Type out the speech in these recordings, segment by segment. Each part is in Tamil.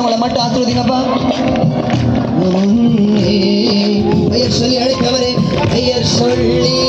வர்றவங்களை மட்டும் ஆசிர்வதிங்கப்பா. பெயர் சொல்லி அழைத்தவரே பெயர் சொல்லி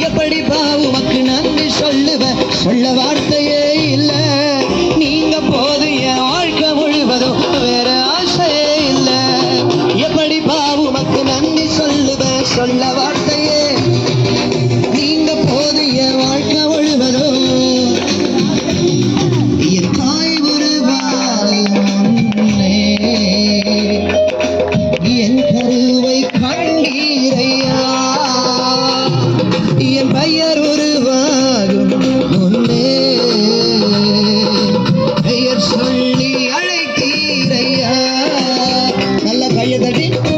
எப்படி பாவுமக்கு நன்றி சொல்லுவேன். சொல்ல வார்த்தையே இல்ல. நீங்க போது என் வாழ்க்கை முழுவதும் வேற ஆசையே இல்ல. எப்படி பாவுமக்கு நன்றி சொல்லுவேன். சொல்ல வார்த்தை Thank you.